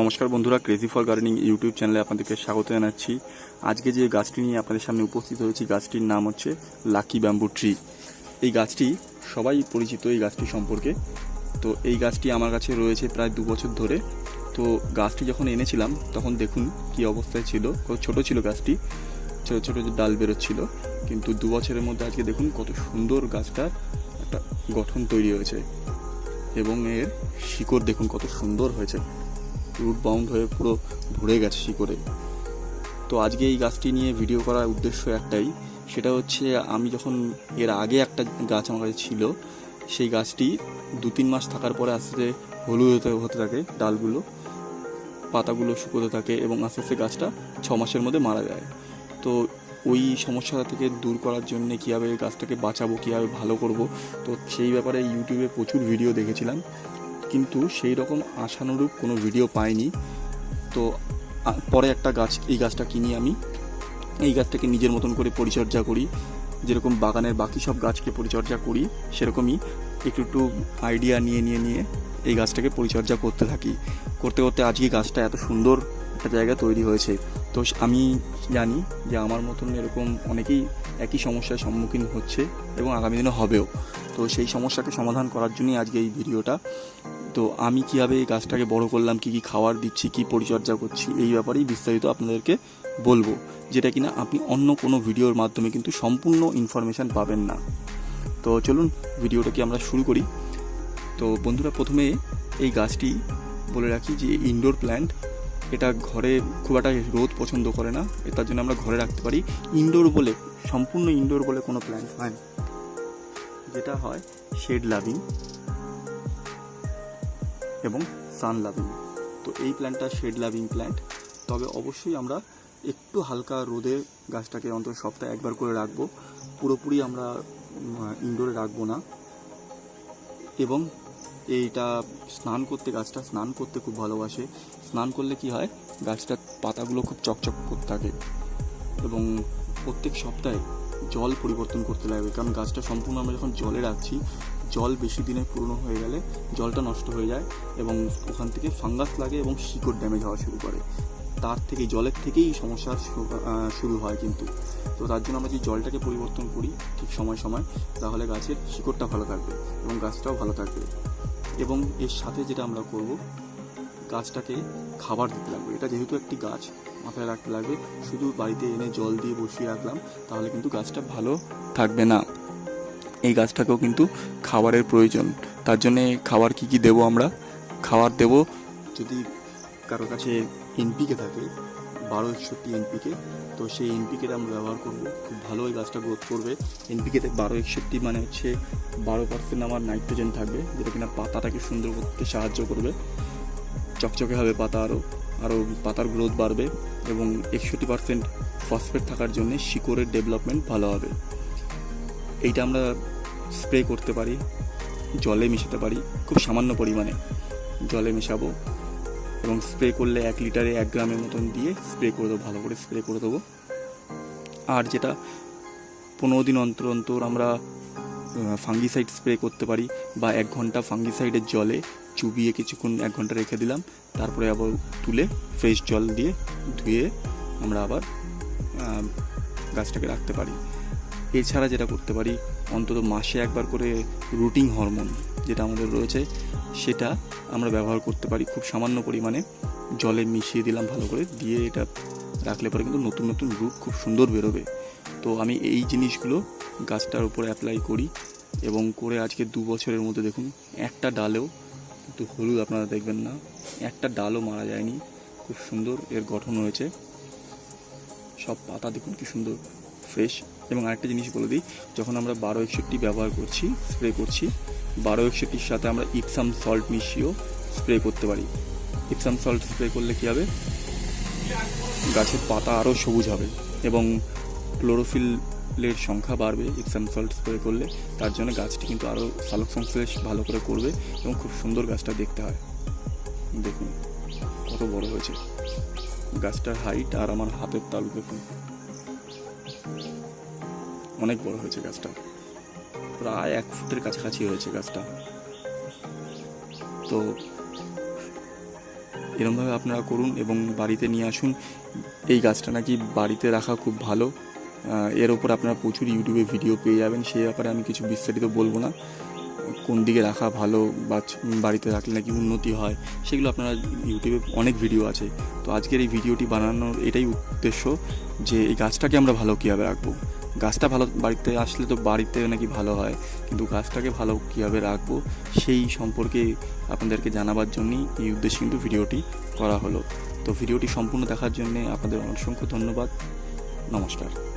নমস্কার বন্ধুরা crazy for gardening YouTube চ্যানেলে আপনাদেরকে স্বাগত জানাচ্ছি। আজকে যে গাছটি নিয়ে আপনাদের সামনে উপস্থিত হয়েছি, গাছটির নাম হচ্ছে লাকি ব্যাম্বু ট্রি এই গাছটি সবাই পরিচিত, এই গাছটি সম্পর্কে। তো এই গাছটি আমার কাছে রয়েছে প্রায় দু বছর ধরে। তো গাছটি যখন এনেছিলাম, তখন দেখুন কি অবস্থায় ছিল। ছোট ছিল গাছটি, ছোট ছোট ডাল বেরোচ্ছিল। কিন্তু দু বছরের মধ্যে আজকে দেখুন কত সুন্দর গাছটার একটা গঠন তৈরি হয়েছে। এবং এর শিকড় দেখুন কত সুন্দর হয়েছে। রুট বাউন্ড হয়ে পুরো ভরে গেছে শিকড়ে। তো আজকে এই গাছটি নিয়ে ভিডিও করার উদ্দেশ্য একটাই, সেটা হচ্ছে আমি যখন এর আগে একটা গাছ আমার কাছে ছিল, সেই গাছটি দু তিন মাস থাকার পরে আস্তে আস্তে হলুদ হতে হতে থাকে ডালগুলো, পাতাগুলো শুকোতে থাকে এবং আস্তে আস্তে গাছটা ছ মাসের মধ্যে মারা যায়। তো ওই সমস্যাটা থেকে দূর করার জন্য কীভাবে গাছটাকে বাঁচাবো, কীভাবে ভালো করব, তো সেই ব্যাপারে ইউটিউবে প্রচুর ভিডিও দেখেছিলাম। কিন্তু সেই রকম আশানুরূপ কোনো ভিডিও পাইনি। তো পরে একটা গাছ, এই গাছটা কিনি আমি। এই গাছটাকে নিজের মতন করে পরিচর্যা করি। যেরকম বাগানের বাকি সব গাছকে পরিচর্যা করি, সেরকমই একটু একটু আইডিয়া নিয়ে নিয়ে নিয়ে এই গাছটাকে পরিচর্যা করতে থাকি। করতে করতে আজকে গাছটা এত সুন্দর একটা জায়গা তৈরি হয়েছে। তো আমি জানি যে আমার মতন এরকম অনেকেই একই সমস্যার সম্মুখীন হচ্ছে এবং আগামী দিনে হবেও। তো সেই সমস্যাকে সমাধান করার জন্যই আজকে এই ভিডিওটা তো আমি কীভাবে এই গাছটাকে বড় করলাম, কী কী খাবার দিচ্ছি, কী পরিচর্যা করছি, এই ব্যাপারেই বিস্তারিত আপনাদেরকে বলব, যেটা কিনা আপনি অন্য কোনো ভিডিওর মাধ্যমে কিন্তু সম্পূর্ণ ইনফরমেশান পাবেন না। তো চলুন ভিডিওটাকে আমরা শুরু করি। তো বন্ধুরা, প্রথমে এই গাছটি বলে রাখি যে ইনডোর প্ল্যান্ট এটা ঘরে খুব একটা রোদ পছন্দ করে না তার জন্য আমরা ঘরে রাখতে পারি। ইনডোর বলে, সম্পূর্ণ ইনডোর বলে কোনো প্ল্যান্ট হয় না। যেটা হয় শেড লাভিং এবং সান লাভিং তো এই প্ল্যান্টটা শেড লাভিং প্ল্যান্ট তবে অবশ্যই আমরা একটু হালকা রোদে গাছটাকে অন্তত সপ্তাহে একবার করে রাখব। পুরোপুরি আমরা ইনডোরে রাখব না। এবং এইটা স্নান করতে, গাছটা স্নান করতে খুব ভালোবাসে। স্নান করলে কি হয়, গাছটার পাতাগুলো খুব চকচক করতে থাকে। এবং প্রত্যেক সপ্তাহে জল পরিবর্তন করতে লাগবে কারণ গাছটা সম্পূর্ণ আমরা যখন জলে রাখছি জল বেশি দিনে পুরনো হয়ে গেলে জলটা নষ্ট হয়ে যায় এবং ওখান থেকে ফাঙ্গাস লাগে এবং শিকড় ড্যামেজ হওয়া শুরু করে। তার থেকে, জলের থেকেই সমস্যা শুরু হয় কিন্তু। তো তার জন্য আমরা যদি জলটাকে পরিবর্তন করি ঠিক সময় সময়, তাহলে গাছের শিকড়টা ভালো থাকবে এবং গাছটাও ভালো থাকবে। এবং এর সাথে যেটা আমরা করব, গাছটাকে খাবার দিতে লাগবে। এটা যেহেতু একটি গাছ, মাথায় রাখতে লাগবে। শুধু বাড়িতে এনে জল দিয়ে বসিয়ে রাখলাম, তাহলে কিন্তু গাছটা ভালো থাকবে না। এই গাছটাকেও কিন্তু খাবারের প্রয়োজন। তার জন্যে খাবার কি কি দেবো আমরা? খাবার দেব যদি কারোর কাছে এনপিকে থাকে বারো একষট্টি এনপিকে, তো সেই এনপিকেটা আমরা ব্যবহার করব। খুব ভালো এই গাছটা গ্রোথ করবে। এনপিকেতে বারো একষট্টি মানে হচ্ছে বারো পার্সেন্ট আমার নাইট্রোজেন থাকবে, যেটা কিনা পাতাটাকে সুন্দর করতে সাহায্য করবে। চকচকে হবে পাতা আরও আরও পাতার গ্রোথ বাড়বে এবং একষট্টি পার্সেন্ট ফসফেট থাকার জন্য শিকড়ের ডেভেলপমেন্ট ভালো হবে। এইটা আমরা স্প্রে করতে পারি, জলে মিশাতে পারি, খুব সামান্য পরিমাণে জলে মেশাবো এবং স্প্রে করলে এক লিটারে এক গ্রামের মতন দিয়ে স্প্রে করে দেবো, ভালো করে স্প্রে করে দেবো। আর যেটা পনেরো দিন অন্তর অন্তর আমরা ফাঙ্গিসাইড স্প্রে করতে পারি বা এক ঘণ্টা ফাঙ্গিসাইডের জলে চুবিয়ে কিছুক্ষণ এক ঘণ্টা রেখে দিলাম, তারপরে আবার তুলে ফ্রেশ জল দিয়ে ধুয়ে আমরা আবার গাছটাকে রাখতে পারি। এছাড়া যেটা করতে পারি, অন্তত মাসে একবার করে রুটিং হরমোন যেটা আমাদের রয়েছে, সেটা আমরা ব্যবহার করতে পারি খুব সামান্য পরিমাণে। জলে মিশিয়ে দিলাম ভালো করে, দিয়ে এটা রাখলে পরে কিন্তু নতুন নতুন রূপ খুব সুন্দর বেরোবে। তো আমি এই জিনিসগুলো গাছটার উপর অ্যাপ্লাই করি এবং করে আজকে দু বছরের মধ্যে দেখুন, একটা ডালেও কিন্তু হলুদ আপনারা দেখবেন না, একটা ডালও মারা যায়নি, খুব সুন্দর এর গঠন হয়েছে। সব পাতা দেখুন কি সুন্দর ফ্রেশ এবং আরেকটা জিনিস বলে দিই, যখন আমরা বারো একষট্টি ব্যবহার করছি স্প্রে করছি, বারো একষট্টির সাথে আমরা ইপসাম সল্ট মিশিয়েও স্প্রে করতে পারি। ইপসাম সল্ট স্প্রে করলে কী হবে? গাছের পাতা আরও সবুজ হবে এবং ক্লোরোফিলের সংখ্যা বাড়বে ইপসাম সল্ট স্প্রে করলে। তার জন্য গাছটি কিন্তু আরও সালোক সংশ্লেষ ভালো করে করবে এবং খুব সুন্দর গাছটা দেখতে হয়। দেখুন, কত বড় হয়েছে। গাছটার হাইট আর আমার হাতের তালু দেখুন। অনেক বড় হয়েছে গাছটা। প্রায় এক ফুটের কাছাকাছি হয়েছে গাছটা। তো এরমভাবে আপনারা করুন এবং বাড়িতে নিয়ে আসুন। এই গাছটা নাকি বাড়িতে রাখা খুব ভালো। এর ওপর আপনারা প্রচুর ইউটিউবে ভিডিও পেয়ে যাবেন। সে ব্যাপারে আমি কিছু বিস্তারিত বলব না। কোন দিকে রাখা ভালো বা বাড়িতে রাখলে নাকি উন্নতি হয়, সেগুলো আপনারা ইউটিউবে অনেক ভিডিও আছে। তো আজকের এই ভিডিওটি বানানোর এটাই উদ্দেশ্য যে এই গাছটাকে আমরা ভালো কীভাবে রাখব। গাছটা ভালো, বাড়িতে আসলে তো বাড়িতে নাকি ভালো হয়, কিন্তু গাছটাকে ভালো কীভাবে রাখব সেই সম্পর্কে আপনাদেরকে জানাবার জন্যই এই উদ্দেশ্যে কিন্তু ভিডিওটি করা হলো। তো ভিডিওটি সম্পূর্ণ দেখার জন্যে আপনাদের অসংখ্য ধন্যবাদ। নমস্কার।